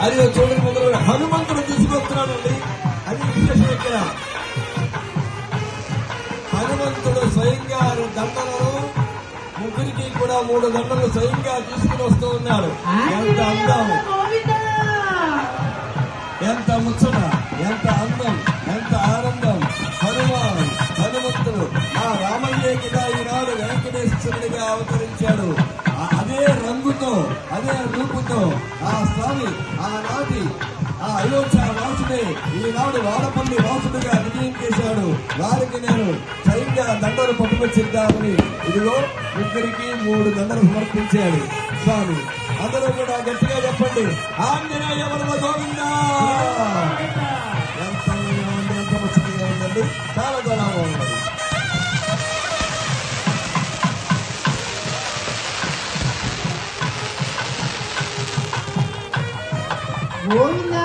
మరియు చూడని మొదలు హనుమంతుడు తీసుకొస్తున్నాడండి. అది విశేషం ఇక్కడ హనుమంతుడు స్వయంగా దండలను ముగ్గురికి కూడా మూడు దండలు స్వయంగా తీసుకుని వస్తూ ఉన్నాడు. ఎంత అందం. ఎంత ముచ్చట ఎంత అందం ఎంత ఆనందం. హనుమాన్ హనుమంతుడు ఆ రామయ్య కింద ఈనాడు వెంకటేశ్వరుడిగా అవతరించాడు. అదే రూపుతో ఆ స్వామి ఆనాటి ఆ అయోధ్య వాసుడే ఈనాడు వాడపల్లి వాసుడుగా విజయం చేశాడు. వారికి నేను స్వయంగా దండలు పట్టుకొచ్చిద్దామని ఇదిగో ముగ్గురికి మూడు దండలు సమర్పించాడు స్వామి. అందరూ కూడా గట్టిగా చెప్పండి. ఆంజనేయ వరద గోవిందా! చాలా చాలా బాగుంది గోవిందా